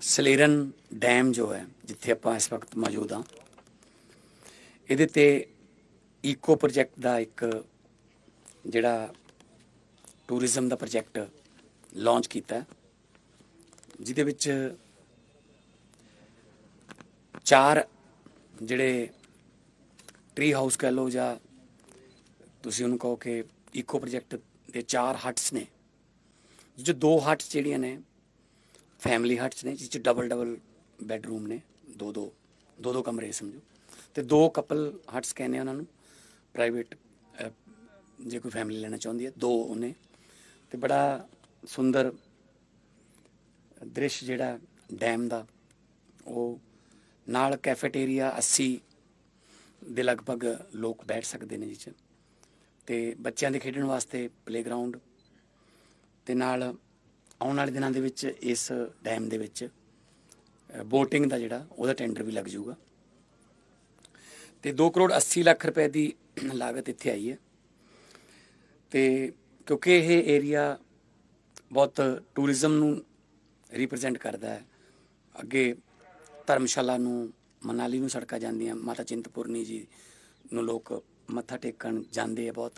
ਸਲੇਰਨ dam ਜੋ ਹੈ, ਜਿੱਥੇ ਆਪਾਂ ਇਸ ਵਕਤ ਮੌਜੂਦ ਹਾਂ, ਇਹਦੇ ਤੇ ਈਕੋ ਪ੍ਰੋਜੈਕਟ ਦਾ ਇੱਕ ਜਿਹੜਾ ਟੂਰਿਜ਼ਮ ਦਾ ਪ੍ਰੋਜੈਕਟ ਲਾਂਚ ਕੀਤਾ ਜਿਹਦੇ ਵਿੱਚ ਚਾਰ ਜਿਹੜੇ ਟ੍ਰੀ ਹਾਊਸ ਕਹ ਲਓ ਜਾਂ ਤੁਸੀਂ ਉਹਨੂੰ ਕਹੋ ਕਿ ਈਕੋ ਪ੍ਰੋਜੈਕਟ ਦੇ ਚਾਰ ਹਟਸ ਨੇ। ਜਿਹ ਦੋ ਹਟਸ ਜਿਹੜੀਆਂ ਨੇ ਫੈਮਿਲੀ ਹਟਸ ਨੇ, ਜਿਸ 'ਚ ਡਬਲ ਡਬਲ ਬੈੱਡਰੂਮ ਨੇ, ਦੋ ਦੋ ਦੋ ਦੋ ਕਮਰੇ ਸਮਝੋ। ਤੇ ਦੋ ਕਪਲ ਹਟਸ ਕਹਿੰਦੇ ਉਹਨਾਂ ਨੂੰ ਪ੍ਰਾਈਵੇਟ ਜੇ ਕੋਈ ਫੈਮਿਲੀ ਲੈਣਾ ਚਾਹੁੰਦੀ ਹੈ, ਦੋ ਉਹਨੇ। ਤੇ ਬੜਾ ਸੁੰਦਰ ਦ੍ਰਿਸ਼ ਜਿਹੜਾ ਡੈਮ ਦਾ, ਉਹ ਨਾਲ ਕੈਫੇਟੇਰੀਆ 80 ਦੇ ਲਗਭਗ ਲੋਕ ਬੈਠ ਸਕਦੇ ਨੇ ਜਿਸ 'ਚ। ਤੇ ਬੱਚਿਆਂ ਦੇ ਖੇਡਣ ਵਾਸਤੇ ਪਲੇਗਰਾਉਂਡ ਤੇ ਨਾਲ ਆਉਣ ਵਾਲੇ ਦਿਨਾਂ ਦੇ ਵਿੱਚ ਇਸ ਡੈਮ ਦੇ ਵਿੱਚ ਬੋਟਿੰਗ ਦਾ ਜਿਹੜਾ, ਉਹਦਾ ਟੈਂਡਰ ਵੀ ਲੱਗ ਜਾਊਗਾ। ਤੇ 2 ਕਰੋੜ 80 ਲੱਖ ਰੁਪਏ ਦੀ ਲਾਗਤ ਇੱਥੇ ਆਈ ਹੈ। ਤੇ ਕਿਉਂਕਿ ਇਹ ਏਰੀਆ ਬਹੁਤ ਟੂਰਿਜ਼ਮ ਨੂੰ ਰਿਪਰੈਜ਼ੈਂਟ ਕਰਦਾ ਹੈ। ਅੱਗੇ ਧਰਮਸ਼ਾਲਾ ਨੂੰ, ਮਨਾਲੀ ਨੂੰ ਸੜਕਾਂ ਜਾਂਦੀਆਂ, ਮਾਤਾ ਚਿੰਤਪੁਰਨੀ ਜੀ ਨੂੰ ਲੋਕ ਮੱਥਾ ਟੇਕਣ ਜਾਂਦੇ ਆ ਬਹੁਤ।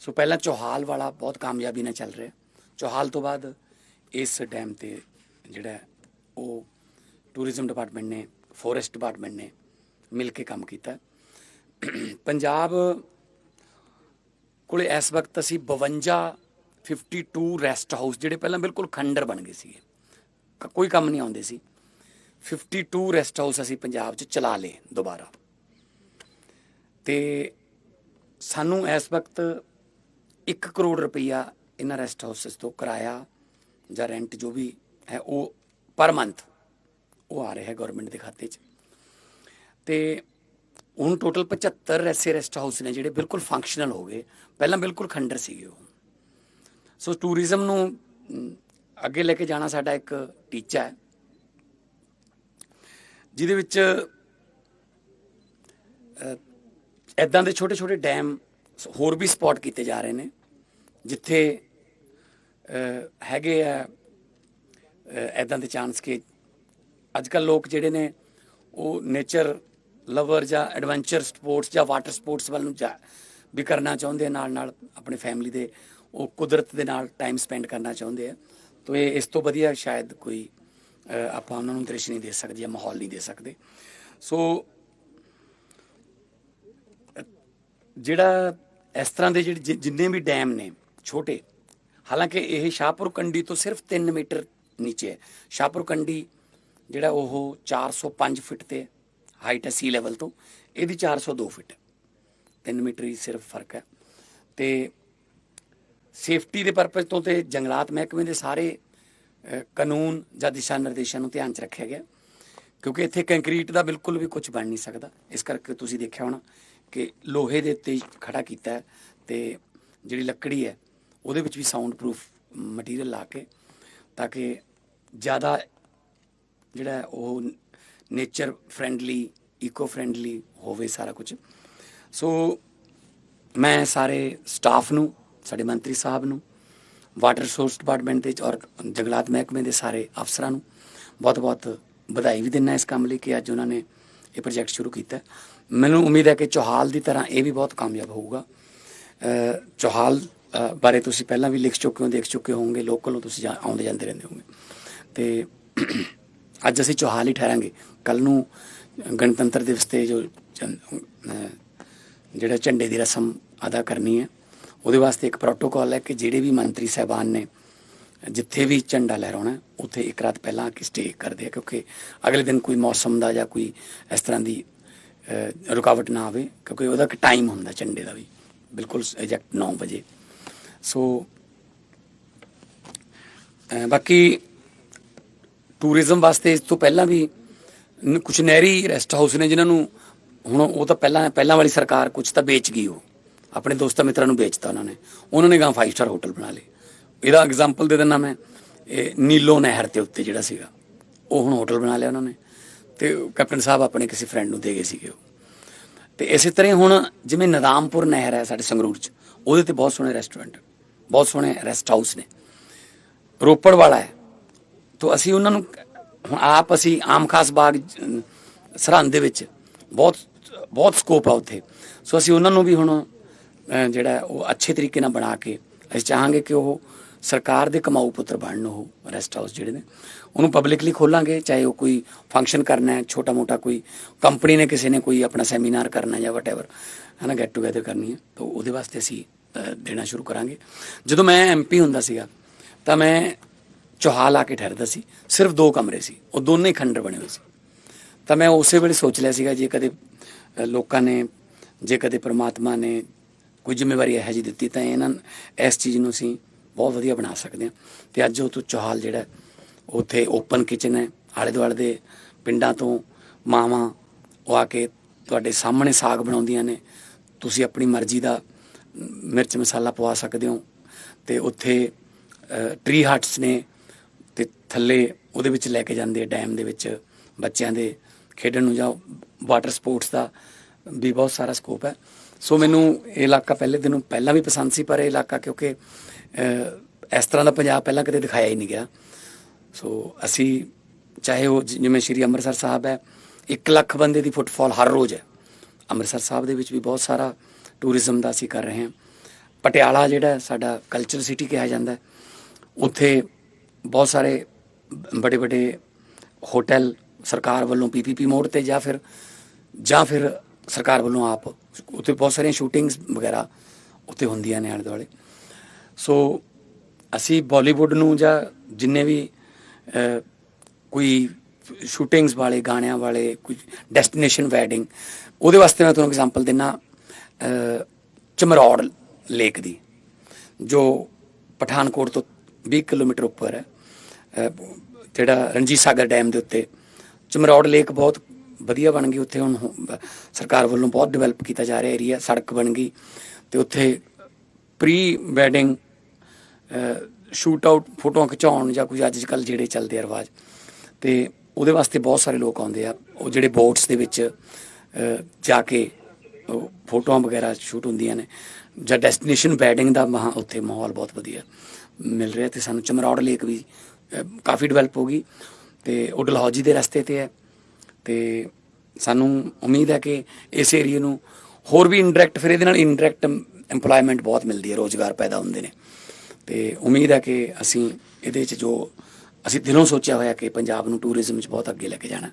ਸੋ ਪਹਿਲਾਂ ਚੋਹਾਲ ਵਾਲਾ ਬਹੁਤ ਕਾਮਯਾਬੀ ਨਾਲ ਚੱਲ ਰਿਹਾ। ਚੌਹਾਲ ਤੋਂ ਬਾਅਦ ਇਸ ਡੈਮ ਤੇ ਜਿਹੜਾ ਉਹ ਟੂਰਿਜ਼ਮ ਡਿਪਾਰਟਮੈਂਟ ਨੇ ਫੋਰੈਸਟ ਡਿਪਾਰਟਮੈਂਟ ਨੇ ਮਿਲ ਕੇ ਕੰਮ ਕੀਤਾ। ਪੰਜਾਬ ਕੋਲੇ ਇਸ ਵਕਤ ਅਸੀਂ 52 52 ਰੈਸਟ ਹਾਊਸ ਜਿਹੜੇ ਪਹਿਲਾਂ ਬਿਲਕੁਲ ਖੰਡਰ ਬਣ ਗਏ ਸੀਗੇ ਕੋਈ ਕੰਮ ਨਹੀਂ ਆਉਂਦੇ ਸੀ। 52 ਰੈਸਟ ਹਾਊਸ ਅਸੀਂ ਪੰਜਾਬ 'ਚ ਚਲਾ ਲਏ ਦੁਬਾਰਾ। ਤੇ ਸਾਨੂੰ ਇਸ ਵਕਤ 1 ਕਰੋੜ ਰੁਪਈਆ ਇਹਨਾਂ ਰੈਸਟ ਹਾਊਸਸ ਤੋਂ ਕਿਰਾਇਆ ਜਾਂ ਰੈਂਟ ਜੋ ਵੀ ਹੈ ਉਹ ਪਰ ਮੰਥ ਉਹ ਆ ਰਿਹਾ ਹੈ ਗਵਰਨਮੈਂਟ ਦੇ ਖਾਤੇ 'ਚ। ਤੇ ਹੁਣ ਟੋਟਲ 75 ਐਸੇ ਰੈਸਟ ਹਾਊਸ ਨੇ ਜਿਹੜੇ ਬਿਲਕੁਲ ਫੰਕਸ਼ਨਲ ਹੋ ਗਏ। ਪਹਿਲਾਂ ਬਿਲਕੁਲ ਖੰਡਰ ਸੀਗੇ ਉਹ। ਸੋ ਟੂਰਿਜ਼ਮ ਨੂੰ ਅੱਗੇ ਲੈ ਕੇ ਜਾਣਾ ਸਾਡਾ ਇੱਕ ਟੀਚਾ ਹੈ। ਜਿਹਦੇ ਵਿੱਚ ਐਦਾਂ ਦੇ ਛੋਟੇ ਛੋਟੇ ਡੈਮ ਹੋਰ ਵੀ ਸਪੌਟ ਕੀਤੇ ਜਾ ਰਹੇ ਨੇ, ਜਿੱਥੇ ਹੈਗੇ ਆ ਐਦਾਂ ਦੇ ਚਾਂਸ ਕਿ ਅੱਜ ਕੱਲ ਲੋਕ ਜਿਹੜੇ ਨੇ, ਉਹ ਨੇਚਰ ਲਵਰ ਜਾਂ ਐਡਵੈਂਚਰ ਸਪੋਰਟਸ ਜਾਂ ਵਾਟਰ ਸਪੋਰਟਸ ਵੱਲ ਨੂੰ ਜਾ ਵੀ ਕਰਨਾ ਚਾਹੁੰਦੇ ਨਾਲ ਨਾਲ ਆਪਣੇ ਫੈਮਿਲੀ ਦੇ, ਉਹ ਕੁਦਰਤ ਦੇ ਨਾਲ ਟਾਈਮ ਸਪੈਂਡ ਕਰਨਾ ਚਾਹੁੰਦੇ ਆ। ਤਾਂ ਇਹ, ਇਸ ਤੋਂ ਵਧੀਆ ਸ਼ਾਇਦ ਕੋਈ ਆਪਾਂ ਉਹਨਾਂ ਨੂੰ ਦ੍ਰਿਸ਼ ਨਹੀਂ ਦੇ ਸਕਦੇ ਜਾਂ ਮਾਹੌਲ ਨਹੀਂ ਦੇ ਸਕਦੇ। ਸੋ ਜਿਹੜਾ ਇਸ ਤਰ੍ਹਾਂ ਦੇ ਜਿਹੜੇ ਜਿ- ਜਿੰਨੇ ਵੀ ਡੈਮ ਨੇ, ਛੋਟੇ ਹਾਲਾਂਕਿ ਇਹ ਸ਼ਾਹਪੁਰ ਕੰਡੀ ਤੋਂ ਸਿਰਫ 3 ਮੀਟਰ ਨੀਚੇ ਹੈ। ਸ਼ਾਹਪੁਰ ਕੰਡੀ ਜਿਹੜਾ ਉਹ 405 ਫੁੱਟ ਤੇ ਹਾਈਟ ਹੈ ਸੀ ਲੈਵਲ ਤੋਂ। ਇਹਦੀ 402 ਫੁੱਟ 3 ਮੀਟਰ ਹੀ ਸਿਰਫ ਫ਼ਰਕ ਹੈ। ਤੇ ਸੇਫਟੀ ਦੇ ਪਰਪਸ ਤੋਂ ਤੇ ਜੰਗਲਾਤ ਮਹਿਕਮੇ ਦੇ ਸਾਰੇ ਕਾਨੂੰਨ ਜਾਂ ਦਿਸ਼ਾ ਨਿਰਦੇਸ਼ਾਂ ਨੂੰ ਧਿਆਨ ਚ ਰੱਖਿਆ ਗਿਆ। ਕਿਉਂਕਿ ਇੱਥੇ ਕੰਕਰੀਟ ਦਾ ਬਿਲਕੁਲ ਵੀ ਕੁਝ ਬਣ ਨਹੀਂ ਸਕਦਾ। ਇਸ ਕਰਕੇ ਤੁਸੀਂ ਦੇਖਿਆ ਹੋਣਾ ਕਿ ਲੋਹੇ ਦੇ ਉੱਤੇ ਹੀ ਖੜਾ ਕੀਤਾ ਹੈ ਤੇ ਜਿਹੜੀ ਲੱਕੜੀ ਹੈ ਉਹਦੇ ਵਿੱਚ ਵੀ ਸਾਊਂਡ ਪ੍ਰੂਫ ਮਟੀਰੀਅਲ ਲਾ ਕੇ ਤਾਂ ਕਿ ਜ਼ਿਆਦਾ ਜਿਹੜਾ ਉਹ ਨੇਚਰ ਫ੍ਰੈਂਡਲੀ ਇਕੋ ਫ੍ਰੈਂਡਲੀ ਹੋਵੇ ਸਾਰਾ ਕੁਝ। ਸੋ ਮੈਂ ਸਾਰੇ ਸਟਾਫ ਨੂੰ, ਸਾਡੇ ਮੰਤਰੀ ਸਾਹਿਬ ਨੂੰ ਵਾਟਰ ਰਿਸੋਰਸ ਡਿਪਾਰਟਮੈਂਟ ਦੇ ਔਰ ਜੰਗਲਾਤ ਮਹਿਕਮੇ ਦੇ ਸਾਰੇ ਅਫਸਰਾਂ ਨੂੰ ਬਹੁਤ-ਬਹੁਤ ਵਧਾਈ ਵੀ ਦਿੰਦਾ ਇਸ ਕੰਮ ਲਈ ਕਿ ਅੱਜ ਉਹਨਾਂ ਨੇ ਇਹ ਪ੍ਰੋਜੈਕਟ ਸ਼ੁਰੂ ਕੀਤਾ। ਮੈਨੂੰ ਉਮੀਦ ਹੈ ਕਿ ਚੋਹਾਲ ਦੀ ਤਰ੍ਹਾਂ ਇਹ ਵੀ ਬਹੁਤ ਕਾਮਯਾਬ ਹੋਊਗਾ। ਅਹ ਚੋਹਾਲ ਬਾਰੇ ਤੁਸੀਂ ਪਹਿਲਾਂ ਵੀ ਲਿਖ ਚੁੱਕੇ ਹੋ, ਦੇਖ ਚੁੱਕੇ ਹੋਵੋਗੇ, ਲੋਕਲ ਤੁਸੀਂ ਜਾ- ਆਉਂਦੇ ਜਾਂਦੇ ਰਹਿੰਦੇ ਹੋਗੇ ਤੇ ਅੱਜ ਅਸੀਂ ਚੋਹਾਲ ਹੀ ਠਹਿਰਾਂਗੇ। ਕੱਲ ਨੂੰ ਗਣਤੰਤਰ ਦਿਵਸ ਤੇ ਜੋ ਜਿਹੜਾ ਝੰਡੇ ਦੀ ਰਸਮ ਅਦਾ ਕਰਨੀ ਹੈ, ਉਹਦੇ ਵਾਸਤੇ ਇੱਕ ਪ੍ਰੋਟੋਕਾਲ ਹੈ ਕਿ ਜਿਹੜੇ ਵੀ ਮੰਤਰੀ ਸਹਿਬਾਨ ਨੇ, ਜਿੱਥੇ ਵੀ ਝੰਡਾ ਲਹਿਰਾਉਣਾ ਉੱਥੇ ਇੱਕ ਰਾਤ ਪਹਿਲਾਂ ਆ ਕੇ ਸਟੇ ਕਰਦੇ ਆ, ਕਿਉਂਕਿ ਅਗਲੇ ਦਿਨ ਕੋਈ ਮੌਸਮ ਦਾ ਜਾਂ ਕੋਈ ਇਸ ਤਰ੍ਹਾਂ ਦੀ ਰੁਕਾਵਟ ਨਾ ਆਵੇ, ਕਿਉਂਕਿ ਉਹਦਾ ਇੱਕ ਟਾਈਮ ਹੁੰਦਾ ਝੰਡੇ ਦਾ ਵੀ। ਬਿਲਕੁਲ ਐਗਜ਼ੈਕਟ 9 ਵਜੇ। ਸੋ ਬਾਕੀ ਟੂਰਿਜ਼ਮ ਵਾਸਤੇ ਇਸ ਤੋਂ ਪਹਿਲਾਂ ਵੀ ਨ- ਕੁਛ ਨਹਿਰੀ ਰੈਸਟ ਹਾਊਸ ਨੇ ਜਿਨ੍ਹਾਂ ਨੂੰ ਹੁਣ ਉਹ ਤਾਂ ਪਹਿਲਾਂ ਪਹਿਲਾਂ ਵਾਲੀ ਸਰਕਾਰ ਕੁਝ ਤਾਂ ਵੇਚ ਗਈ ਉਹ। ਆਪਣੇ ਦੋਸਤਾਂ ਮਿੱਤਰਾਂ ਨੂੰ ਵੇਚਤਾ ਉਹਨਾਂ ਨੇ। ਉਹਨਾਂ ਨੇ ਗਾਂ 5 ਸਟਾਰ ਹੋਟਲ ਬਣਾ ਲਏ। ਇਹਦਾ ਐਗਜ਼ਾਮਪਲ ਦੇ ਦਿੰਦਾ ਮੈਂ, ਇਹ ਨੀਲੋ ਨਹਿਰ ਦੇ ਉੱਤੇ ਜਿਹੜਾ ਸੀਗਾ। ਉਹ ਹੁਣ ਹੋਟਲ ਬਣਾ ਲਿਆ ਉਹਨਾਂ ਨੇ। ਤੇ ਕੈਪਟਨ ਸਾਹਿਬ ਆਪਣੇ ਕਿਸੇ ਫਰੈਂਡ ਨੂੰ ਦੇ ਗਏ ਸੀਗੇ ਉਹ। ਤੇ ਇਸੇ ਤਰ੍ਹਾਂ ਹੀ ਹੁਣ ਜਿਵੇਂ ਨਦਾਮਪੁਰ ਨਹਿਰ ਹੈ ਸਾਡੇ ਸੰਗਰੂਰ 'ਚ, ਉਹਦੇ ਤੇ ਬਹੁਤ ਸੋਹਣੇ ਰੈਸਟੋਰੈਂਟ ਬਹੁਤ ਸੋਹਣੇ ਰੈਸਟ ਹਾਊਸ ਨੇ। ਰੋਪੜ ਵਾਲਾ ਹੈ। ਤੋਂ ਅਸੀਂ ਉਹਨਾਂ ਨੂੰ, ਹੁਣ ਆਪ ਅਸੀਂ ਆਮ ਖਾਸ ਬਾਗ ਸਰਹੰਦ ਦੇ ਵਿੱਚ ਬਹੁਤ ਬਹੁਤ ਸਕੋਪ ਆ ਉੱਥੇ। ਸੋ ਅਸੀਂ ਉਹਨਾਂ ਨੂੰ ਵੀ ਹੁਣ ਜਿਹੜਾ ਉਹ ਅੱਛੇ ਤਰੀਕੇ ਨਾਲ ਬਣਾ ਕੇ ਅਸੀਂ ਚਾਹਾਂਗੇ ਕਿ ਉਹ ਸਰਕਾਰ ਦੇ ਕਮਾਊ ਪੁੱਤਰ ਬਣਨ, ਉਹ ਰੈਸਟ ਹਾਊਸ ਜਿਹੜੇ ਨੇ, ਉਹਨੂੰ ਪਬਲਿਕਲੀ ਖੋਲਾਂਗੇ, ਚਾਹੇ ਉਹ ਕੋਈ ਫੰਕਸ਼ਨ ਕਰਨਾ ਹੈ ਛੋਟਾ ਮੋਟਾ ਕੋਈ ਕੰਪਨੀ ਨੇ ਕਿਸੇ ਨੇ ਕੋਈ ਆਪਣਾ ਸੈਮੀਨਾਰ ਕਰਨਾ ਜਾਂ ਵਟਐਵਰ ਹੈ ਨਾ ਗੈਟ ਟੂਗੇਦਰ ਕਰਨੀ ਹੈ। ਤਾਂ ਉਹਦੇ ਵਾਸਤੇ ਅਸੀਂ ਦੇਣਾ ਸ਼ੁਰੂ ਕਰਾਂਗੇ। ਜਦੋਂ ਮੈਂ ਐਮਪੀ ਹੁੰਦਾ ਸੀਗਾ, ਤਾਂ ਮੈਂ ਚੋਹਾਲ ਆ ਕੇ ਠਹਿਰਦਾ ਸੀ। ਸਿਰਫ ਦੋ ਕਮਰੇ ਸੀ। ਉਹ ਦੋਨੇ ਹੀ ਖੰਡਰ ਬਣੇ ਹੋਏ ਸੀ। ਤਾਂ ਮੈਂ ਉਸੇ ਵੇਲੇ ਸੋਚ ਲਿਆ ਸੀਗਾ, ਜੇ ਕਦੇ ਲੋਕਾਂ ਨੇ, ਜੇ ਕਦੇ ਪ੍ਰਮਾਤਮਾ ਨੇ ਕੋਈ ਜ਼ਿੰਮੇਵਾਰੀ ਇਹੋ ਜਿਹੀ ਦਿੱਤੀ, ਤਾਂ ਇਹਨਾਂ ਇਸ ਚੀਜ਼ ਨੂੰ ਅਸੀਂ ਬਹੁਤ ਵਧੀਆ ਬਣਾ ਸਕਦੇ ਹਾਂ। ਤੇ ਅੱਜ ਉਹ ਤੋਂ ਚੌਹਾਲ ਜਿਹੜਾ ਉੱਥੇ ਓਪਨ ਕਿਚਨ ਹੈ ਆਲੇ ਦੁਆਲੇ ਦੇ ਪਿੰਡਾਂ ਤੋਂ ਮਾਵਾਂ ਉਹ ਆ ਕੇ ਤੁਹਾਡੇ ਸਾਹਮਣੇ ਸਾਗ ਬਣਾਉਂਦੀਆਂ ਨੇ। ਤੁਸੀਂ ਆਪਣੀ ਮਰਜ਼ੀ ਦਾ ਮਿਰਚ ਮਸਾਲਾ ਪਵਾ ਸਕਦੇ ਹੋ ਤੇ ਉੱਥੇ ਟ੍ਰੀ ਹਟਸ ਨੇ ਤੇ ਥੱਲੇ ਉਹਦੇ ਵਿੱਚ ਲੈ ਕੇ ਜਾਂਦੇ ਡੈਮ ਦੇ ਵਿੱਚ ਬੱਚਿਆਂ ਦੇ ਖੇਡਣ ਨੂੰ ਜਾਂ ਵਾਟਰ ਸਪੋਰਟਸ ਦਾ ਵੀ ਬਹੁਤ ਸਾਰਾ ਸਕੋਪ ਹੈ। ਸੋ ਮੈਨੂੰ ਇਹ ਇਲਾਕਾ ਪਹਿਲੇ ਦਿਨੋਂ ਪਹਿਲਾਂ ਵੀ ਪਸੰਦ ਸੀ, ਪਰ ਇਹ ਇਲਾਕਾ ਕਿਉਂਕਿ ਇਸ ਤਰ੍ਹਾਂ ਦਾ ਪੰਜਾਬ ਪਹਿਲਾਂ ਕਦੇ ਦਿਖਾਇਆ ਹੀ ਨਹੀਂ ਗਿਆ। ਸੋ ਅਸੀਂ ਚਾਹੇ ਉਹ ਜਿਵੇਂ ਸ਼੍ਰੀ ਅੰਮ੍ਰਿਤਸਰ ਸਾਹਿਬ ਹੈ 1 ਲੱਖ ਬੰਦੇ ਦੀ ਫੁੱਟਫਾਲ ਹਰ ਰੋਜ਼ ਹੈ। ਅੰਮ੍ਰਿਤਸਰ ਸਾਹਿਬ ਦੇ ਵਿੱਚ ਵੀ ਬਹੁਤ ਸਾਰਾ ਟੂਰਿਜ਼ਮ ਦਾ ਅਸੀਂ ਕਰ ਰਹੇ ਹਾਂ। ਪਟਿਆਲਾ ਜਿਹੜਾ ਸਾਡਾ ਕਲਚਰ ਸਿਟੀ ਕਿਹਾ ਜਾਂਦਾ ਹੈ, ਉੱਥੇ ਬਹੁਤ ਸਾਰੇ ਬੜੇ ਬੜੇ ਹੋਟਲ ਸਰਕਾਰ ਵੱਲੋਂ ਪੀਪੀਪੀ ਮੋਡ ਤੇ ਜਾਂ ਫਿਰ ਜਾਂ ਫਿਰ ਸਰਕਾਰ ਵੱਲੋਂ ਆਪ ਉੱਥੇ ਬਹੁਤ ਸਾਰੀਆਂ ਸ਼ੂਟਿੰਗਸ ਵਗੈਰਾ ਉੱਥੇ ਹੁੰਦੀਆਂ ਨੇ ਆਲੇ ਦੁਆਲੇ। ਸੋ ਅਸੀਂ ਬਾਲੀਵੁੱਡ ਨੂੰ ਜਾਂ ਜਿੰਨੇ ਵੀ ਕੋਈ ਸ਼ੂਟਿੰਗਸ ਵਾਲੇ, ਗਾਣਿਆਂ ਵਾਲੇ, ਕੋਈ ਡੈਸਟੀਨੇਸ਼ਨ ਵੈਡਿੰਗ ਉਹਦੇ ਵਾਸਤੇ ਮੈਂ ਤੁਹਾਨੂੰ ਐਗਜ਼ਾਮਪਲ ਦਿੰਨਾ। ਚਮਰੌੜ ਲੇਕ ਦੀ, ਜੋ ਪਠਾਨਕੋਟ ਤੋਂ 20 ਕਿਲੋਮੀਟਰ ਉੱਪਰ ਹੈ। ਜਿਹੜਾ ਰਣਜੀਤ ਸਾਗਰ ਡੈਮ ਦੇ ਉੱਤੇ ਚਮਰੌੜ ਲੇਕ ਬਹੁਤ ਵਧੀਆ ਬਣ ਗਈ। ਉੱਥੇ ਹੁਣ ਸਰਕਾਰ ਵੱਲੋਂ ਬਹੁਤ ਡਿਵੈਲਪ ਕੀਤਾ ਜਾ ਰਿਹਾ ਏਰੀਆ ਸੜਕ ਬਣ ਗਈ ਤੇ ਉੱਥੇ ਪ੍ਰੀ ਵੈਡਿੰਗ ਸ਼ੂਟ ਆਊਟ ਫੋਟੋਆਂ ਖਿਚਾਉਣ ਜਾਂ ਕੁਝ ਅੱਜ ਕੱਲ ਜਿਹੜੇ ਚੱਲਦੇ ਆ ਰਿਵਾਜ ਤੇ ਉਹਦੇ ਵਾਸਤੇ ਬਹੁਤ ਸਾਰੇ ਲੋਕ ਆਉਂਦੇ ਆ। ਉਹ ਜਿਹੜੇ ਬੋਟਸ ਦੇ ਵਿੱਚ ਜਾ ਕੇ ਫੋਟੋਆਂ ਵਗੈਰਾ ਸ਼ੂਟ ਹੁੰਦੀਆਂ ਨੇ। ਜਾਂ ਡੈਸਟੀਨੇਸ਼ਨ ਵੈਡਿੰਗ ਦਾ ਮਹਾ ਉੱਥੇ ਮਾਹੌਲ ਬਹੁਤ ਵਧੀਆ ਮਿਲ ਰਿਹਾ ਤੇ ਸਾਨੂੰ ਚਮਰੌੜ ਲੇਕ ਵੀ ਕਾਫੀ ਡਿਵੈਲਪ ਹੋ ਗਈ ਤੇ ਉਹ ਡਲਹੌਜੀ ਦੇ ਰਸਤੇ ਤੇ ਹੈ। ਤੇ ਸਾਨੂੰ ਉਮੀਦ ਹੈ ਕਿ ਇਸ ਏਰੀਏ ਨੂੰ ਹੋਰ ਵੀ ਇਨਡਾਇਰੈਕਟ ਫਿਰ ਇਹਦੇ ਨਾਲ ਇਨਡਾਇਰੈਕਟ EMPLOYMENT ਬਹੁਤ ਮਿਲਦੀ ਹੈ, ਰੋਜ਼ਗਾਰ ਪੈਦਾ ਹੁੰਦੇ ਨੇ। ਤੇ ਉਮੀਦ ਹੈ ਕਿ ਅਸੀਂ ਇਹਦੇ ਵਿੱਚ ਜੋ ਅਸੀਂ ਦਿਲੋਂ ਸੋਚਿਆ ਹੋਇਆ ਕਿ ਪੰਜਾਬ ਨੂੰ ਟੂਰਿਜ਼ਮ 'ਚ ਬਹੁਤ ਅੱਗੇ ਲੈ ਕੇ ਜਾਣਾ,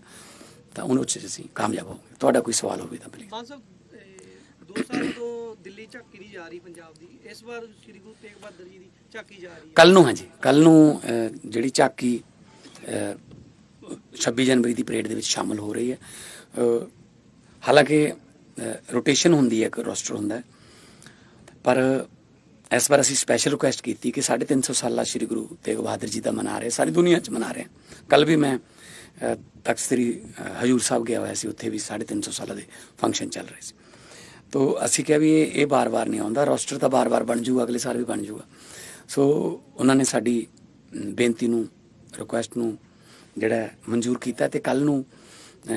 ਤਾਂ ਉਹਨੂੰ ਚ ਅਸੀਂ ਕਾਮਯਾਬ ਹੋਵਾਂਗੇ। ਤੁਹਾਡਾ ਕੋਈ ਸਵਾਲ ਹੋਵੇ ਤਾਂ ਪਲੀਜ਼ ਮਾਨ ਸਾਹਿਬ ਤੋਂ ਦਿੱਲੀ ਝਾਕੀ ਨਹੀਂ ਜਾ ਰਹੀ ਪੰਜਾਬ ਦੀ। ਇਸ ਵਾਰ ਸ੍ਰੀ ਗੁਰੂ ਤੇਗ ਬਹਾਦਰ ਜੀ ਦੀ ਝਾਕੀ ਜਾ ਰਹੀ ਹੈ। ਕੱਲ ਨੂੰ ਹਾਂਜੀ। ਕੱਲ ਨੂੰ ਜਿਹੜੀ ਝਾਕੀ ਅਹ, 26 ਜਨਵਰੀ ਦੀ ਪਰੇਡ ਦੇ ਵਿੱਚ ਸ਼ਾਮਲ ਹੋ ਰਹੀ ਹੈ। ਹਾਲਾਂਕਿ ਰੋਟੇਸ਼ਨ ਹੁੰਦੀ ਹੈ ਇੱਕ ਰੋਸਟਰ ਹੁੰਦਾ ਪਰ ਇਸ ਵਾਰ ਅਸੀਂ ਸਪੈਸ਼ਲ ਰਿਕੁਐਸਟ ਕੀਤੀ ਕਿ 350 ਸਾਲਾ ਸ੍ਰੀ ਗੁਰੂ ਤੇਗ ਬਹਾਦਰ ਜੀ ਦਾ ਮਨਾ ਰਹੇ ਸਾਰੀ ਦੁਨੀਆ 'ਚ ਮਨਾ ਰਹੇ। ਕੱਲ ਵੀ ਮੈਂ ਤਖ਼ਤ ਸ੍ਰੀ ਹਜੂਰ ਸਾਹਿਬ ਗਿਆ ਹੋਇਆ ਸੀ ਉੱਥੇ ਵੀ 350 ਸਾਲਾਂ ਦੇ ਫੰਕਸ਼ਨ ਚੱਲ ਰਹੇ ਸੀ। ਤੋ ਅਸੀਂ ਕਿਹਾ ਵੀ ਇਹ ਇਹ ਬਾਰ-ਬਾਰ ਨਹੀਂ ਆਉਂਦਾ, ਰੋਸਟਰ ਤਾਂ ਬਾਰ-ਬਾਰ ਬਣ ਜੂਗਾ ਅਗਲੇ ਸਾਲ ਵੀ ਬਣ ਜੂਗਾ ਸੋ ਉਹਨਾਂ ਨੇ ਸਾਡੀ ਬੇਨਤੀ ਨੂੰ ਰਿਕੁਐਸਟ ਨੂੰ ਜਿਹੜਾ ਮਨਜ਼ੂਰ ਕੀਤਾ ਤੇ ਕੱਲ ਨੂੰ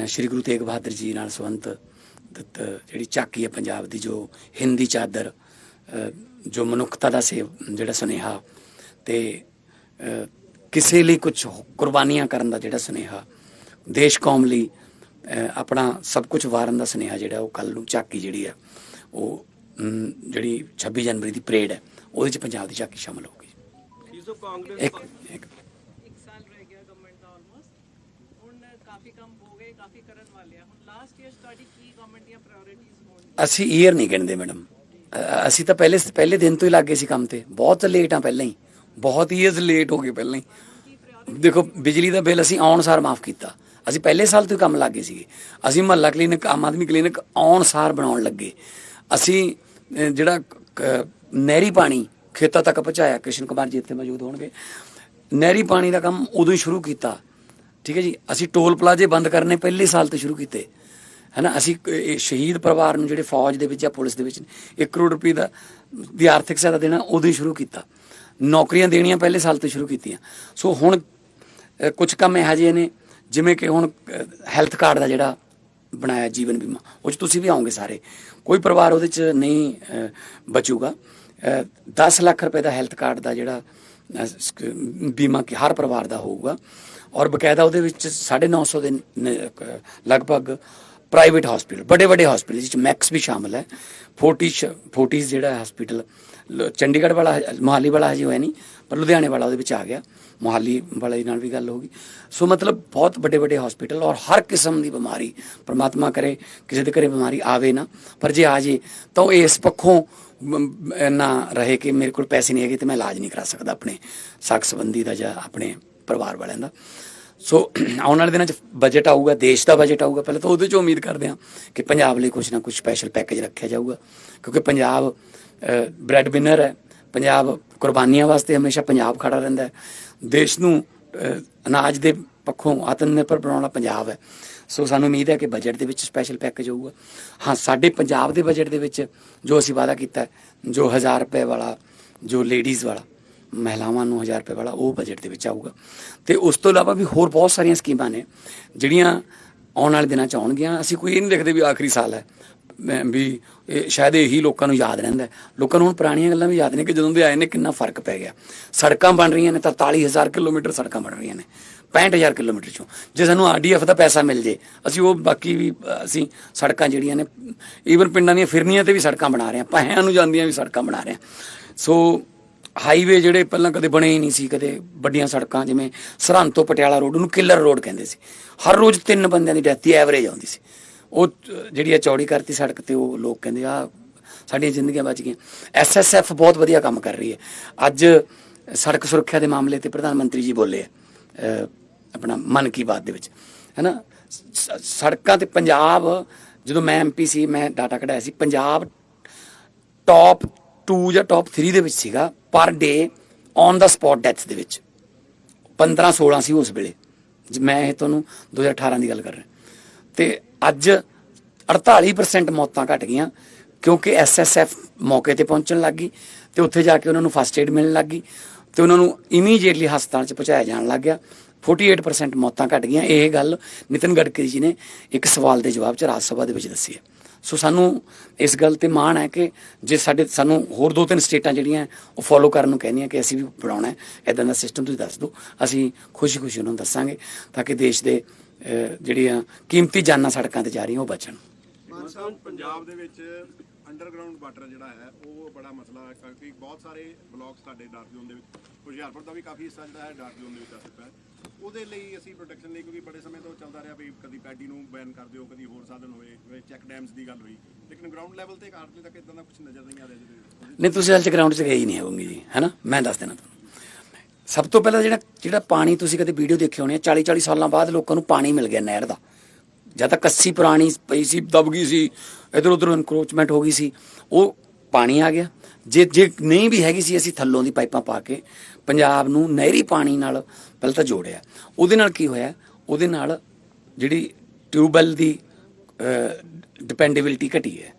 ਸ਼੍ਰੀ ਗੁਰੂ ਤੇਗ ਬਹਾਦਰ ਜੀ ਨਾਲ ਸੰਬੰਧਿਤ ਜਿਹੜੀ ਝਾਕੀ ਹੈ ਪੰਜਾਬ ਦੀ, ਜੋ ਹਿੰਦੀ ਚਾਦਰ ਜੋ ਮਨੁੱਖਤਾ ਦਾ ਸੇਵ, ਜਿਹੜਾ ਸੁਨੇਹਾ ਤੇ ਕਿਸੇ ਲਈ ਕੁਝ ਕੁਰਬਾਨੀਆਂ ਕਰਨ ਦਾ ਜਿਹੜਾ ਸੁਨੇਹਾ, ਦੇਸ਼ ਕੌਮ ਲਈ ਆਪਣਾ ਸਭ ਕੁਝ ਵਾਰਨ ਦਾ ਸੁਨੇਹਾ ਜਿਹੜਾ ਉਹ ਕੱਲ ਨੂੰ ਝਾਕੀ ਜਿਹੜੀ ਹੈ ਉਹ ਜਿਹੜੀ 26 ਜਨਵਰੀ ਦੀ ਪਰੇਡ ਹੈ ਉਹਦੇ ਚ ਪੰਜਾਬ ਦੀ ਝਾਕੀ ਸ਼ਾਮਲ ਹੋਊਗੀ ਜਿਸੋ ਕਾਂਗਰਸ ਇੱਕ ਇੱਕ। ਇੱਕ ਸਾਲ ਰਹਿ ਗਿਆ ਗਵਰਨਮੈਂਟ ਦਾ ਆਲਮੋਸਟ ਹੁਣ ਕਾਫੀ ਕੰਮ ਹੋ ਗਏ ਕਾਫੀ ਕਰਨ ਵਾਲੇ ਆ। ਹੁਣ ਲਾਸਟ ਈਅਰ ਤੁਹਾਡੀ ਕੀ ਗਵਰਨਮੈਂਟ ਦੀਆਂ ਪ੍ਰਾਇੋਰਟੀਜ਼ ਹੋਣ? ਅਸੀਂ ਈਅਰ ਨਹੀਂ ਗਿਣਦੇ ਮੈਡਮ ਅਸੀਂ ਤਾਂ ਪਹਿਲੇ ਪਹਿਲੇ ਦਿਨ ਤੋਂ ਹੀ ਲੱਗੇ ਸੀ ਕੰਮ ਤੇ। ਬਹੁਤ ਲੇਟ ਆ ਪਹਿਲਾਂ ਹੀ। ਬਹੁਤ ਈਅਰਸ ਲੇਟ ਹੋ ਗਏ ਪਹਿਲਾਂ ਹੀ। ਦੇਖੋ ਬਿਜਲੀ ਦਾ ਬਿੱਲ ਅਸੀਂ ਆਉਣ ਸਾਰ ਮਾਫ ਕੀਤਾ। ਅਸੀਂ ਪਹਿਲੇ ਸਾਲ ਤੋਂ ਹੀ ਕੰਮ ਲੱਗੇ ਸੀਗੇ। ਅਸੀਂ ਮਹੱਲਾ ਕਲੀਨਿਕ ਆਮ ਆਦਮੀ ਕਲੀਨਿਕ ਆਉਣ ਸਾਰ ਬਣਾਉਣ ਲੱਗੇ। ਅਸੀਂ ਜਿਹੜਾ ਨਹਿਰੀ ਪਾਣੀ ਖੇਤਾਂ ਤੱਕ ਪਹੁੰਚਾਇਆ। ਕ੍ਰਿਸ਼ਨ ਕੁਮਾਰ ਜੀ ਇੱਥੇ ਮੌਜੂਦ ਹੋਣਗੇ। ਨਹਿਰੀ ਪਾਣੀ ਦਾ ਕੰਮ ਉਦੋਂ ਹੀ ਸ਼ੁਰੂ ਕੀਤਾ। ਠੀਕ ਹੈ ਜੀ? ਅਸੀਂ ਟੋਲ ਪਲਾਜ਼ੇ ਬੰਦ ਕਰਨੇ ਪਹਿਲੇ ਸਾਲ ਤੋਂ ਸ਼ੁਰੂ ਕੀਤੇ। ਹੈਨਾ? ਅਸੀਂ ਸ਼ਹੀਦ ਪਰਿਵਾਰ ਨੂੰ ਜਿਹੜੇ ਫੌਜ ਦੇ ਵਿੱਚ ਜਾਂ ਪੁਲਿਸ ਦੇ ਵਿੱਚ 1 ਕਰੋੜ ਰੁਪਏ ਦਾ ਦੀ ਆਰਥਿਕ ਸਹਾਇਤਾ ਦੇਣਾ ਉਦੋਂ ਹੀ ਸ਼ੁਰੂ ਕੀਤਾ। ਨੌਕਰੀਆਂ ਦੇਣੀਆਂ ਪਹਿਲੇ ਸਾਲ ਤੋਂ ਸ਼ੁਰੂ ਕੀਤੀਆਂ। ਸੋ ਹੁਣ ਅ, ਕੁਝ ਕੰਮ ਇਹੋ ਜਿਹੇ ਨੇ ਜਿਵੇਂ ਕਿ ਹੁਣ ਹੈਲਥ ਕਾਰਡ ਦਾ ਜਿਹੜਾ ਬਣਾਇਆ ਜੀਵਨ ਬੀਮਾ ਉਹ 'ਚ ਤੁਸੀਂ ਵੀ ਆਉਂਗੇ ਸਾਰੇ। ਕੋਈ ਪਰਿਵਾਰ ਉਹਦੇ 'ਚ ਨਹੀਂ ਬਚੂਗਾ। ਅ, 10 ਲੱਖ ਰੁਪਏ ਦਾ ਹੈਲਥ ਕਾਰਡ ਦਾ ਜਿਹੜਾ ਬੀਮਾ ਕਿ ਹਰ ਪਰਿਵਾਰ ਦਾ ਹੋਊਗਾ। ਔਰ ਬਕਾਇਦਾ ਉਹਦੇ ਵਿੱਚ 950 ਦੇ ਨ- ਕ- ਲਗਭਗ ਪ੍ਰਾਈਵੇਟ ਹਸਪੀਟਲ ਵੱਡੇ ਵੱਡੇ ਹਸਪੀਟਲ ਜਿਸ ਚ ਮੈਕਸ ਵੀ ਸ਼ਾਮਲ ਹੈ। 40 40 ਜਿਹੜਾ ਹਸਪੀਟਲ ਚੰਡੀਗੜ੍ਹ ਵਾਲਾ ਹਜੇ- ਮੋਹਾਲੀ ਵਾਲਾ ਹਜੇ ਹੋਇਆ ਨਹੀਂ ਪਰ ਲੁਧਿਆਣੇ ਵਾਲਾ ਉਹਦੇ ਵਿੱਚ ਆ ਗਿਆ। ਮੋਹਾਲੀ ਵਾਲੇ ਨਾਲ ਵੀ ਗੱਲ ਹੋ ਗਈ। ਸੋ ਮਤਲਬ ਬਹੁਤ ਵੱਡੇ ਵੱਡੇ ਹਸਪੀਟਲ ਔਰ ਹਰ ਕਿਸਮ ਦੀ ਬਿਮਾਰੀ ਪਰਮਾਤਮਾ ਕਰੇ, ਕਿਸੇ ਦੇ ਘਰੇ ਬਿਮਾਰੀ ਆਵੇ ਨਾ, ਪਰ ਜੇ ਆ ਜੇ, ਤਾਂ ਉਹ ਇਸ ਪੱਖੋਂ ਮ- ਨਾ ਰਹੇ ਕਿ ਮੇਰੇ ਕੋਲ ਪੈਸੇ ਨਹੀਂ ਹੈਗੇ ਤੇ ਮੈਂ ਇਲਾਜ ਨਹੀਂ ਕਰਾ ਸਕਦਾ ਆਪਣੇ ਸਾਕ ਸੰਬੰਧੀ ਦਾ ਜਾਂ ਆਪਣੇ ਪਰਿਵਾਰ ਵਾਲਿਆਂ ਦਾ। ਸੋ ਆਉਣ ਵਾਲੇ ਦਿਨਾਂ 'ਚ ਬਜਟ ਆਊਗਾ, ਦੇਸ਼ ਦਾ ਬਜਟ ਆਊਗਾ, ਪਹਿਲਾਂ ਤਾਂ ਉਹਦੇ 'ਚ ਉਮੀਦ ਕਰਦੇ ਹਾਂ ਕਿ ਪੰਜਾਬ ਲਈ ਕੁਝ ਨਾ ਕੁਝ ਸਪੈਸ਼ਲ ਪੈਕੇਜ ਰੱਖਿਆ ਜਾਊਗਾ। ਕਿਉਂਕਿ ਪੰਜਾਬ ਬ੍ਰੈਡ ਵਿਨਰ ਹੈ ਪੰਜਾਬ ਕੁਰਬਾਨੀਆਂ ਵਾਸਤੇ ਹਮੇਸ਼ਾ ਪੰਜਾਬ ਖੜਾ ਰਹਿੰਦਾ ਹੈ। ਦੇਸ਼ ਨੂੰ ਅਨਾਜ ਦੇ ਪੱਖੋਂ ਆਤਮ ਨਿਰਭਰ ਬਣਾਉਣਾ ਪੰਜਾਬ ਹੈ। ਸੋ ਸਾਨੂੰ ਉਮੀਦ ਹੈ ਕਿ ਬਜਟ ਦੇ ਵਿੱਚ ਸਪੈਸ਼ਲ ਪੈਕੇਜ ਹੋਊਗਾ। ਹਾਂ, ਸਾਡੇ ਪੰਜਾਬ ਦੇ ਬਜਟ ਦੇ ਵਿੱਚ ਜੋ ਅਸੀਂ ਵਾਅਦਾ ਕੀਤਾ ਜੋ 1000 ਰੁਪਏ ਵਾਲਾ, ਜੋ ਲੇਡੀਜ਼ ਵਾਲਾ, ਮਹਿਲਾਵਾਂ ਨੂੰ 1000 ਰੁਪਏ ਵਾਲਾ, ਉਹ ਬਜਟ ਦੇ ਵਿੱਚ ਆਊਗਾ। ਤੇ ਉਸ ਤੋਂ ਇਲਾਵਾ ਵੀ ਹੋਰ ਬਹੁਤ ਸਾਰੀਆਂ ਸਕੀਮਾਂ ਨੇ, ਜਿਹੜੀਆਂ ਆਉਣ ਵਾਲੇ ਦਿਨਾਂ ਚ ਆਉਣਗੀਆਂ। ਅਸੀਂ ਕੋਈ ਇਹ ਨਹੀਂ ਦੇਖਦੇ ਵੀ ਆਖਰੀ ਸਾਲ ਹੈ। ਵੀ, ਇਹ ਸ਼ਾਇਦ ਇਹੀ ਲੋਕਾਂ ਨੂੰ ਯਾਦ ਰਹਿੰਦਾ ਲੋਕਾਂ ਨੂੰ ਹੁਣ ਪੁਰਾਣੀਆਂ ਗੱਲਾਂ ਵੀ ਯਾਦ ਨੇ ਕਿ ਜਦੋਂ ਦੇ ਆਏ ਨੇ ਕਿੰਨਾ ਫ਼ਰਕ ਪੈ ਗਿਆ। ਸੜਕਾਂ ਬਣ ਰਹੀਆਂ ਨੇ ਤਾਂ 43000 ਕਿਲੋਮੀਟਰ ਸੜਕਾਂ ਬਣ ਰਹੀਆਂ ਨੇ 65000 ਕਿਲੋਮੀਟਰ ਚੋਂ। ਜੇ ਸਾਨੂੰ ਆਰਡੀਐਫ ਦਾ ਪੈਸਾ ਮਿਲ ਜੇ, ਅਸੀਂ ਉਹ ਬਾਕੀ ਵੀ, ਅਸੀਂ ਸੜਕਾਂ ਜਿਹੜੀਆਂ ਨੇ ਈਵਨ ਪਿੰਡਾਂ ਦੀਆਂ ਫਿਰਨੀਆਂ ਤੇ ਵੀ ਸੜਕਾਂ ਬਣਾ ਰਹੇ ਹਾਂ ਪਹਿਆਂ ਨੂੰ ਜਾਂਦੀਆਂ ਵੀ ਸੜਕਾਂ ਬਣਾ ਰਹੇ ਹਾਂ। ਸੋ ਹਾਈਵੇ ਜਿਹੜੇ ਪਹਿਲਾਂ ਕਦੇ ਬਣੇ ਹੀ ਨਹੀਂ ਸੀ, ਕਦੇ ਵੱਡੀਆਂ ਸੜਕਾਂ ਜਿਵੇਂ ਸਰਹੰਦ ਤੋਂ ਪਟਿਆਲਾ ਰੋਡ ਨੂੰ ਕਿਲਰ ਰੋਡ ਕਹਿੰਦੇ ਸੀ। ਹਰ ਰੋਜ਼ ਤਿੰਨ ਬੰਦਿਆਂ ਦੀ ਡੈਥ ਦੀ ਐਵਰੇਜ ਆਉਂਦੀ ਸੀ। ਉਹ ਜਿਹੜੀ ਆ ਚੌੜੀ ਕਰਤੀ ਸੜਕ ਤੇ ਉਹ ਲੋਕ ਕਹਿੰਦੇ ਆ ਸਾਡੀਆਂ ਜ਼ਿੰਦਗੀਆਂ ਬਚ ਗਈਆਂ। ਐਸਐਸਐਫ ਬਹੁਤ ਵਧੀਆ ਕੰਮ ਕਰ ਰਹੀ ਹੈ। ਅੱਜ ਸੜਕ ਸੁਰੱਖਿਆ ਦੇ ਮਾਮਲੇ ਤੇ ਪ੍ਰਧਾਨ ਮੰਤਰੀ ਜੀ ਬੋਲੇ ਆ ਆਪਣਾ ਮਨ ਕੀ ਬਾਤ ਦੇ ਵਿੱਚ, ਹੈਨਾ? ਸ- ਸੜਕਾਂ ਤੇ ਪੰਜਾਬ, ਜਦੋਂ ਮੈਂ ਐਮਪੀ ਸੀ, ਮੈਂ ਡਾਟਾ ਕਢਾਇਆ ਸੀ, ਪੰਜਾਬ ਟੌਪ 2 ਜਾਂ ਟੌਪ 3 ਦੇ ਵਿੱਚ ਸੀਗਾ, ਪਰ day on the spot death ਦੇ ਵਿੱਚ। 15 16 ਸੀ ਉਸ ਵੇਲੇ। ਮੈਂ ਇਹ ਤੁਹਾਨੂੰ 2018 ਦੀ ਗੱਲ ਕਰ ਰਿਹਾ। ਤੇ ਅੱਜ 48% ਮੌਤਾਂ ਘਟ ਗਈਆਂ, ਕਿਉਂਕਿ ਐਸਐਸਐਫ ਮੌਕੇ ਤੇ ਪਹੁੰਚਣ ਲੱਗ ਗਈ ਤੇ ਉੱਥੇ ਜਾ ਕੇ ਉਹਨਾਂ ਨੂੰ ਫਸਟ ਏਡ ਮਿਲਣ ਲੱਗ ਗਈ ਤੇ ਉਹਨਾਂ ਨੂੰ ਇਮੀਡੀਏਟਲੀ ਹਸਪਤਾਲ 'ਚ ਪਹੁੰਚਾਇਆ ਜਾਣ ਲੱਗ ਗਿਆ। 48% ਮੌਤਾਂ ਘਟ ਗਈਆਂ। ਇਹ ਗੱਲ ਨਿਤਿਨ ਗਡਕਰੀ ਜੀ ਨੇ ਇੱਕ ਸਵਾਲ ਦੇ ਜਵਾਬ 'ਚ ਰਾਜ ਸਭਾ ਦੇ ਵਿੱਚ ਦੱਸੀ ਹੈ। ਸੋ ਸਾਨੂੰ ਇਸ ਗੱਲ ਤੇ ਮਾਣ ਹੈ ਕਿ ਜੇ ਸਾਡੇ ਸਾਨੂੰ ਹੋਰ ਦੋ ਤਿੰਨ ਸਟੇਟਾਂ ਜਿਹੜੀਆਂ ਉਹ ਫੋਲੋ ਕਰਨ ਨੂੰ ਕਹਿੰਦੀਆਂ ਕਿ ਅਸੀਂ ਵੀ ਬਣਾਉਣਾ ਹੈ ਇਦਾਂ ਦਾ ਸਿਸਟਮ ਤੁਸੀਂ ਦੱਸ ਦਿਓ। ਅਸੀਂ ਖੁਸ਼ੀ-ਖੁਸ਼ੀ ਉਹਨਾਂ ਨੂੰ ਦੱਸਾਂਗੇ ਤਾਂ ਕਿ ਦੇਸ਼ ਦੇ ਜਿਹੜੀਆਂ ਕੀਮਤੀ ਜਾਨਾਂ ਸੜਕਾਂ ਤੇ ਜਾ ਰਹੀਆਂ ਉਹ ਬਚਣ। ਪੰਜਾਬ ਦੇ ਵਿੱਚ ਅੰਡਰਗਰਾਉਂਡ ਵਾਟਰ ਜਿਹੜਾ ਹੈ ਉਹ ਬੜਾ ਮਸਲਾ ਹੈ। ਕਿਉਂਕਿ ਬਹੁਤ ਸਾਰੇ ਬਲਾਕਸ ਸਾਡੇ ਡਾਰਕ ਜ਼ੋਨ ਦੇ ਵਿੱਚ ਹੁਸ਼ਿਆਰਪੁਰ ਦਾ ਵੀ ਕਾਫੀ ਹਿੱਸਾ ਜਿਹੜਾ ਹੈ ਡਾਰਕ ਜ਼ੋਨ ਦੇ ਵਿੱਚ ਆ ਚੁੱਕਾ ਹੈ। ਉਹਦੇ ਲਈ ਅਸੀਂ ਪ੍ਰੋਟੈਕਸ਼ਨ ਲਈ ਕਿਉਂਕਿ ਬੜੇ ਸਮੇਂ ਤੋਂ ਚੱਲਦਾ ਰਿਹਾ ਵੀ ਕਦੀ ਪੈਡੀ ਨੂੰ ਬੈਨ ਕਰ ਦਿਓ ਕਦੀ ਹੋਰ ਸਾਧਨ ਹੋਏ ਚੈੱਕ ਡੈਮਸ ਦੀ ਗੱਲ ਹੋਈ। ਲੇਕਿਨ ਗਰਾਊਂਡ ਲੈਵਲ ਤੇ ਹਾਲੇ ਤੱਕ ਇਦਾਂ ਦਾ ਕੁਝ ਨਜ਼ਰ ਨਹੀਂ ਆ ਰਿਹਾ ਨਹੀਂ ਤੁਸੀਂ ਹਾਲ ਚ ਗਰਾਊਂਡ 'ਚ ਗਏ ਹੀ ਨਹੀਂ ਹੋਵੋਗੇ ਜੀ ਹੈਨਾ ਮੈਂ ਦੱਸ ਦੇਣਾ ਤੁਹਾਨੂੰ। ਸਭ ਤੋਂ ਪਹਿਲਾਂ ਜਿਹੜਾ ਜਿਹੜਾ ਪਾਣੀ ਤੁਸੀਂ ਕਦੇ ਵੀਡੀਓ ਦੇਖੇ ਹੋਣੇ 40 40 ਸਾਲਾਂ ਬਾਅਦ ਲੋਕਾਂ ਨੂੰ ਪਾਣੀ ਮਿਲ ਗਿਆ ਨਹਿਰ ਦਾ। ਜਦ ਤੱਕ ਕੱਸੀ ਪੁਰਾਣੀ ਪਈ ਸੀ, ਦਬ ਗਈ ਸੀ, ਇਧਰ ਉਧਰ ਇਨਕਰੋਚਮੈਂਟ ਹੋ ਗਈ ਸੀ, ਉਹ ਪਾਣੀ ਆ ਗਿਆ। ਜੇ ਜੇ ਨਹੀਂ ਵੀ ਹੈਗੀ ਸੀ, ਅਸੀਂ ਥੱਲੋਂ ਦੀ ਪਾਈਪਾਂ ਪਾ ਕੇ ਪੰਜਾਬ ਨੂੰ ਨਹਿਰੀ ਪਾਣੀ ਨਾਲ ਪਹਿਲਾਂ ਤਾਂ ਜੋੜਿਆ। ਉਹਦੇ ਨਾਲ ਕੀ ਹੋਇਆ? ਉਹਦੇ ਨਾਲ ਜਿਹੜੀ ਟਿਊਬਵੈਲ ਦੀ ਡਿਪੈਂਡੇਬਿਲਟੀ ਘਟੀ ਹੈ।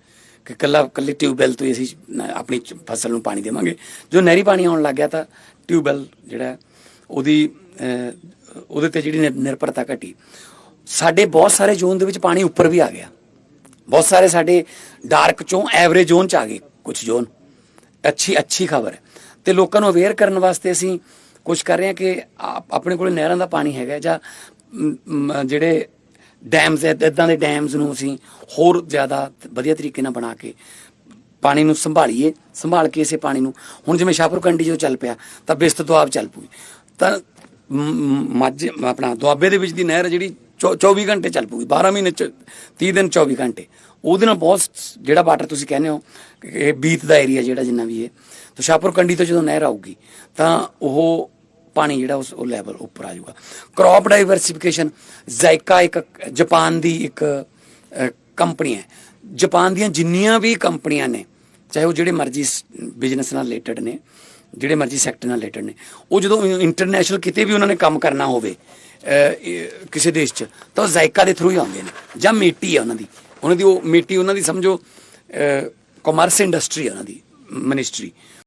ਕਿ ਕੱਲਾ ਕੱਲੇ ਟਿਊਬਵੈਲ ਤੋਂ ਹੀ ਅਸੀਂ ਆਪਣੀ ਫਸਲ ਨੂੰ ਪਾਣੀ ਦੇਵਾਂਗੇ। ਜੋ ਨਹਿਰੀ ਪਾਣੀ ਆਉਣ ਲੱਗ ਗਿਆ ਤਾਂ ਟਿਊਬਵੈਲ ਜਿਹੜਾ ਉਹਦੀ ਉਹਦੇ ਤੇ ਜਿਹੜੀ ਨਿਰ- ਨਿਰਭਰਤਾ ਘਟੀ। ਸਾਡੇ ਬਹੁਤ ਸਾਰੇ ਜ਼ੋਨ ਦੇ ਵਿੱਚ ਪਾਣੀ ਉੱਪਰ ਵੀ ਆ ਗਿਆ। ਬਹੁਤ ਸਾਰੇ ਸਾਡੇ ਡਾਰਕ ਚੋਂ ਐਵਰੇਜ ਜ਼ੋਨ ਚ ਆ ਗਏ ਕੁਝ ਜ਼ੋਨ। ਅੱਛੀ ਅੱਛੀ ਖਬਰ ਹੈ। ਤੇ ਲੋਕਾਂ ਨੂੰ ਅਵੇਅਰ ਕਰਨ ਵਾਸਤੇ ਅਸੀਂ ਕੁਝ ਕਰ ਰਹੇ ਹਾਂ ਕਿ ਆਪਣੇ ਕੋਲ ਨਹਿਰਾਂ ਦਾ ਪਾਣੀ ਹੈਗਾ ਜਾਂ ਜਿਹੜੇ ਡੈਮਸ ਇਦਾਂ ਦੇ ਡੈਮਸ ਨੂੰ ਅਸੀਂ ਹੋਰ ਜ਼ਿਆਦਾ ਵਧੀਆ ਤਰੀਕੇ ਨਾਲ ਬਣਾ ਕੇ ਪਾਣੀ ਨੂੰ ਸੰਭਾਲੀਏ, ਸੰਭਾਲ ਕੇ ਇਸੇ ਪਾਣੀ ਨੂੰ। ਹੁਣ ਜਿਵੇਂ ਸ਼ਾਹਪੁਰ ਕੰਡੀ ਜੋ ਚੱਲ ਪਿਆ, ਤਾਂ ਬਿਸਤ ਦੁਆਬ ਚੱਲ ਪੂਗੀ ਤਾਂ ਮ- ਮ- ਮੱਝ ਆਪਣਾ ਦੁਆਬੇ ਦੇ ਵਿੱਚ ਦੀ ਨਹਿਰ ਜਿਹੜੀ ਚੌ- 24 ਘੰਟੇ ਚੱਲ ਪੂਗੀ 12 ਮਹੀਨੇ ਚ 30 ਦਿਨ 24 ਘੰਟੇ। ਉਹਦੇ ਨਾਲ ਬਹੁਤ ਜਿਹੜਾ ਵਾਟਰ ਤੁਸੀਂ ਕਹਿੰਦੇ ਹੋ, ਇਹ ਬੀਤ ਦਾ ਏਰੀਆ ਜਿਹੜਾ ਜਿੰਨਾ ਵੀ ਹੈ। ਤਾਂ ਸ਼ਾਹਪੁਰ ਕੰਡੀ ਤੋਂ ਜਦੋਂ ਨਹਿਰ ਆਊਗੀ, ਤਾਂ ਉਹ ਪਾਣੀ ਜਿਹੜਾ ਉਸ, ਉਹ ਲੈਵਲ ਉੱਪਰ ਆ ਜਾਊਗਾ। ਕ੍ਰੌਪ ਡਾਈਵਰਸਿਫਿਕੇਸ਼ਨ ਜ਼ਾਇਕਾ ਇੱਕ ਜਾਪਾਨ ਦੀ ਇੱਕ ਕੰਪਨੀ ਹੈ। ਜਾਪਾਨ ਦੀਆਂ ਜਿੰਨੀਆਂ ਵੀ ਕੰਪਨੀਆਂ ਨੇ ਚਾਹੇ ਉਹ ਜਿਹੜੇ ਮਰਜ਼ੀ ਬਿਜ਼ਨਸ ਨਾਲ ਰਿਲੇਟਡ ਨੇ, ਜਿਹੜੇ ਮਰਜ਼ੀ ਸੈਕਟਰ ਨਾਲ ਰਿਲੇਟਡ ਨੇ, ਉਹ ਜਦੋਂ ਇੰਟਰਨੈਸ਼ਨਲ ਕਿਤੇ ਵੀ ਉਹਨਾਂ ਨੇ ਕੰਮ ਕਰਨਾ ਹੋਵੇ ਕਿਸੇ ਦੇਸ਼ 'ਚ, ਤਾਂ ਉਹ ਜ਼ਾਇਕਾ ਦੇ ਥਰੂ ਹੀ ਆਉਂਦੇ ਨੇ, ਜਾਂ ਮੇਟੀ ਹੈ ਉਹਨਾਂ ਦੀ ਉਹਨਾਂ ਦੀ ਉਹ ਮੇਟੀ, ਉਹਨਾਂ ਦੀ ਸਮਝੋ ਕਮਰਸ ਇੰਡਸਟਰੀ ਹੈ ਉਹਨਾਂ ਦੀ ਮਿਨਿਸਟਰੀ